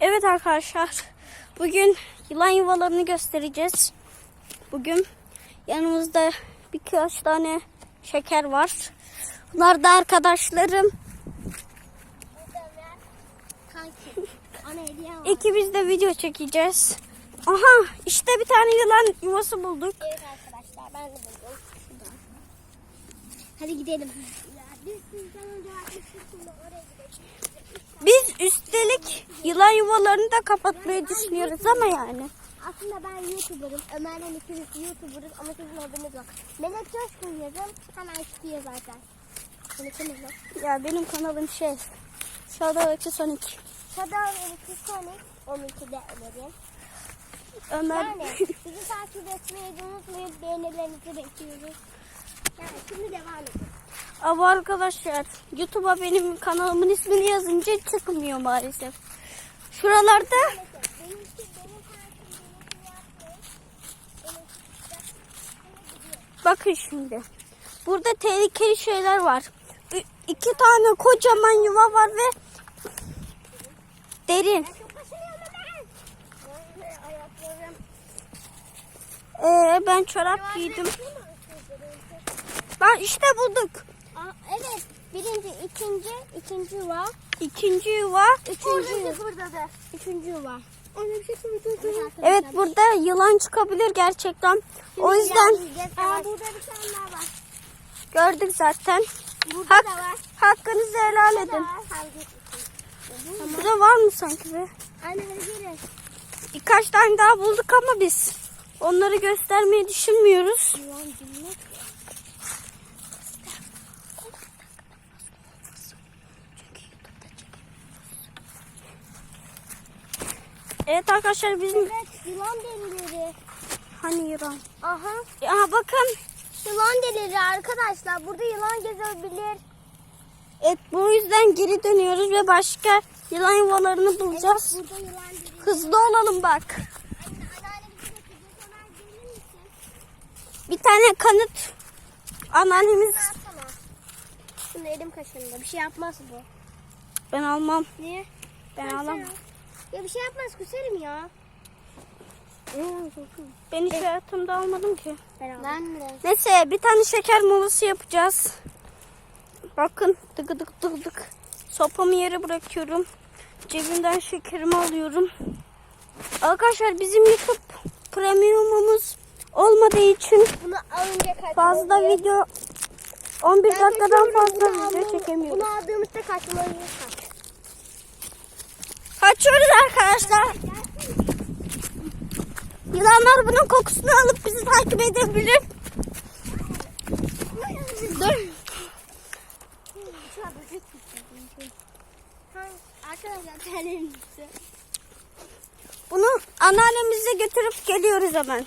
Evet arkadaşlar. Bugün yılan yuvalarını göstereceğiz. Bugün yanımızda birkaç tane şeker var. Bunlar da arkadaşlarım. İkimiz de video çekeceğiz. Aha işte bir tane yılan yuvası bulduk. Evet arkadaşlar ben de buldum. Hadi gidelim. Biz üstelik yılan yuvalarını da kapatmayı düşünüyoruz ama yani. Aslında ben YouTuber'ım. Ömer'le ikimiz YouTuber'ız ama sizin haberiniz yok. Melek Coşkun yazın. Hemen çıkıyor zaten. Melek'imiz yok. Ya benim kanalım şey. Şadağdaki Sonic. Shadow Sonic. Onunki de Ömer'in. Ömer. Yani bizi takip etmeyi unutmayın. Beğenilerinizi bekliyoruz. Yani arkadaşlar YouTube'a benim kanalımın ismini yazınca çıkmıyor maalesef. Şuralarda bakın şimdi. Burada tehlikeli şeyler var. Ü- İki tane kocaman yuva var ve derin. Ee, ben çorap giydim. Ben işte bulduk. Aa, evet. Birinci, ikinci, ikinci yuva. İkinci yuva. Üçüncü yuva. Burada da. Üçüncü yuva. Evet burada yılan çıkabilir gerçekten. O yüzden Aa, burada bir tane daha var. gördük zaten. Burada Hak, da var. hakkınızı helal Burada da edin. var. Hadi. Tamam. Burada var mı sanki be? Anne hadi. Birkaç tane daha bulduk ama biz onları göstermeyi düşünmüyoruz. Evet arkadaşlar bizim Evet yılan delileri. hani yılan. Aha. Aha bakın. Yılan delileri arkadaşlar. Burada yılan gezebilir. Evet bu yüzden geri dönüyoruz ve başka yılan yuvalarını bulacağız. Burada yılan delileri. Hızlı olalım bak. Bir tane kanıt anneannemiz. Şimdi elim kaşındı. Bir şey yapmaz bu. Ben almam. Niye? Ben Versene. alamam. Ya bir şey yapmaz küserim ya. Ben hiç hayatımda almadım ki. Ben aldım. Ben de. Neyse bir tane şeker molası yapacağız. Bakın dıgı dık dık dık. Sopamı yere bırakıyorum. Cebimden şekerimi alıyorum. Arkadaşlar bizim YouTube premiumumuz olmadığı için Bunu alınca kaç fazla oluyor? video 11 Ben dakikadan fazla video aldığım- çekemiyoruz. Bunu aldığımızda kaçmalıyız kaç. Kaçıyoruz arkadaşlar. Yılanlar bunun kokusunu alıp bizi takip edebilir. Dur. Arkadaşlar. Bunu anneannemize götürüp geliyoruz hemen.